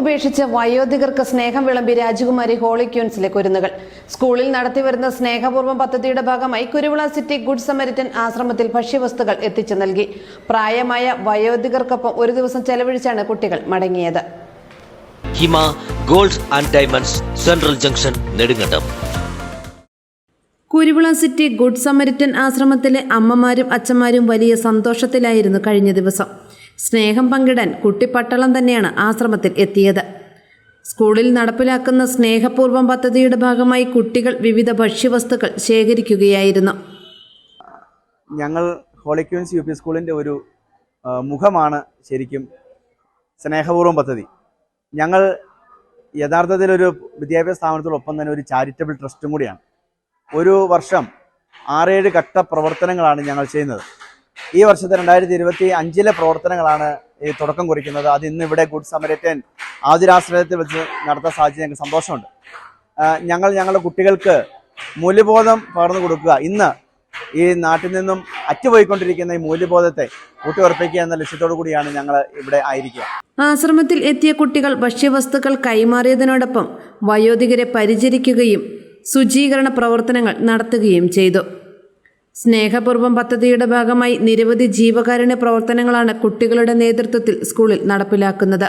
ഉപേക്ഷിച്ച് വയോധികർക്ക് സ്നേഹം വിളമ്പി രാജകുമാരി ഹോളി ക്യൂൻസിലെ കുരുന്നുകൾ. സ്കൂളിൽ നടത്തിവരുന്ന സ്നേഹപൂർവം പദ്ധതിയുടെ ഭാഗമായി കുരുവിള സിറ്റി ഗുഡ് സമരിറ്റൻ ആശ്രമത്തിൽ ഭക്ഷ്യവസ്തുക്കൾ എത്തിച്ചു നൽകി. പ്രായമായ വയോധികർക്കൊപ്പം ഒരു ദിവസം ചെലവഴിച്ചാണ് കുട്ടികൾ മടങ്ങിയത്. Hima gold and diamonds central junction Nedumkandam. Kuruvila city good Samaritan ആശ്രമത്തിലെ അമ്മമാരും അച്ഛന്മാരും വലിയ സന്തോഷത്തിലായിരുന്നു കഴിഞ്ഞ ദിവസം. സ്നേഹം പങ്കിടാൻ കുട്ടിപ്പട്ടളം തന്നെയാണ് ആശ്രമത്തിൽ എത്തിയത്. സ്കൂളിൽ നടപ്പിലാക്കുന്ന സ്നേഹപൂർവം പദ്ധതിയുടെ ഭാഗമായി കുട്ടികൾ വിവിധ ഭക്ഷ്യവസ്തുക്കൾ ശേഖരിക്കുകയായിരുന്നു. ഞങ്ങൾ ഹോളിക്യൂൻസ് യു പി സ്കൂളിന്റെ ഒരു മുഖമാണ് ശരിക്കും സ്നേഹപൂർവം പദ്ധതി. ഞങ്ങൾ യഥാർത്ഥത്തിൽ ഒരു വിദ്യാഭ്യാസ സ്ഥാപനത്തോടൊപ്പം തന്നെ ഒരു ചാരിറ്റബിൾ ട്രസ്റ്റും കൂടിയാണ്. ഒരു വർഷം ആറേഴ് ഘട്ട പ്രവർത്തനങ്ങളാണ് ഞങ്ങൾ ചെയ്യുന്നത്. ഈ വർഷത്തെ രണ്ടായിരത്തി ഇരുപത്തി അഞ്ചിലെ പ്രവർത്തനങ്ങളാണ് ഈ തുടക്കം കുറിക്കുന്നത്. അത് ഇന്ന് ഇവിടെ ഗുഡ് സമരറ്റൻ ആതുരാശ്രയത്തിൽ വെച്ച് നടത്താൻ സാധിച്ചത് ഞങ്ങൾക്ക് സന്തോഷമുണ്ട്. ഞങ്ങൾ ഞങ്ങളുടെ കുട്ടികൾക്ക് മൂല്യബോധം പകർന്നു കൊടുക്കുക. ഇന്ന് ഈ നാട്ടിൽ നിന്നും അറ്റുപോയിക്കൊണ്ടിരിക്കുന്ന ഈ മൂല്യബോധത്തെ ഊട്ടിയുറപ്പിക്കുക എന്ന ലക്ഷ്യത്തോടു കൂടിയാണ് ഞങ്ങൾ ഇവിടെ ആയിരിക്കുക. ആശ്രമത്തിൽ എത്തിയ കുട്ടികൾ ഭക്ഷ്യവസ്തുക്കൾ കൈമാറിയതിനോടൊപ്പം വയോധികരെ പരിചരിക്കുകയും ശുചീകരണ പ്രവർത്തനങ്ങൾ നടത്തുകയും ചെയ്തു. സ്നേഹപൂർവം പദ്ധതിയുടെ ഭാഗമായി നിരവധി ജീവകാരുണ്യ പ്രവർത്തനങ്ങളാണ് കുട്ടികളുടെ നേതൃത്വത്തിൽ സ്കൂളിൽ നടപ്പിലാക്കുന്നത്.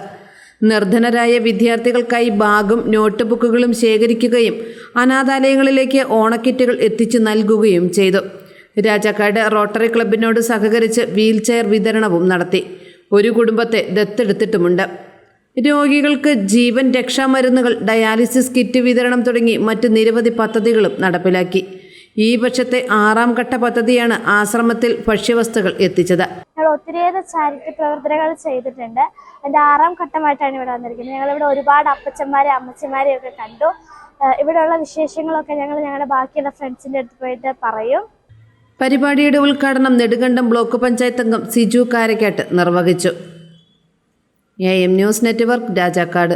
നിർധനരായ വിദ്യാർത്ഥികൾക്കായി ബാഗും നോട്ട് ബുക്കുകളും ശേഖരിക്കുകയും അനാഥാലയങ്ങളിലേക്ക് ഓണക്കിറ്റുകൾ എത്തിച്ചു നൽകുകയും ചെയ്തു. രാജാക്കാട് റോട്ടറി ക്ലബിനോട് സഹകരിച്ച് വീൽചെയർ വിതരണവും നടത്തി. ഒരു കുടുംബത്തെ ദത്തെടുത്തിട്ടുമുണ്ട്. രോഗികൾക്ക് ജീവൻ രക്ഷാമരുന്നുകൾ ഡയാലിസിസ് കിറ്റ് വിതരണം തുടങ്ങി മറ്റ് നിരവധി പദ്ധതികളും നടപ്പിലാക്കി. ഈ പക്ഷത്തെ ആറാം ഘട്ട പദ്ധതിയാണ് ആശ്രമത്തിൽ ഭക്ഷ്യവസ്തുക്കൾ എത്തിച്ചത്. ഞങ്ങൾ ഒത്തിരിയേറെ ചാരിറ്റി പ്രവർത്തനങ്ങൾ ചെയ്തിട്ടുണ്ട്. അതിന്റെ ആറാം ഘട്ടമായിട്ടാണ് ഇവിടെ വന്നിരിക്കുന്നത്. ഞങ്ങൾ ഇവിടെ ഒരുപാട് അപ്പച്ചന്മാരെ അമ്മച്ചിമാരെയും ഒക്കെ കണ്ടു. ഇവിടെയുള്ള വിശേഷങ്ങളൊക്കെ ഞങ്ങൾ ഞങ്ങളുടെ ബാക്കിയുള്ള ഫ്രണ്ട്സിന്റെ അടുത്ത് പോയിട്ട് പറയും. പരിപാടിയുടെ ഉദ്ഘാടനം നെടുങ്കണ്ടം ബ്ലോക്ക് പഞ്ചായത്ത് അംഗം സിജു കാരക്കാട്ട് നിർവഹിച്ചു. A M news network Rajakkad.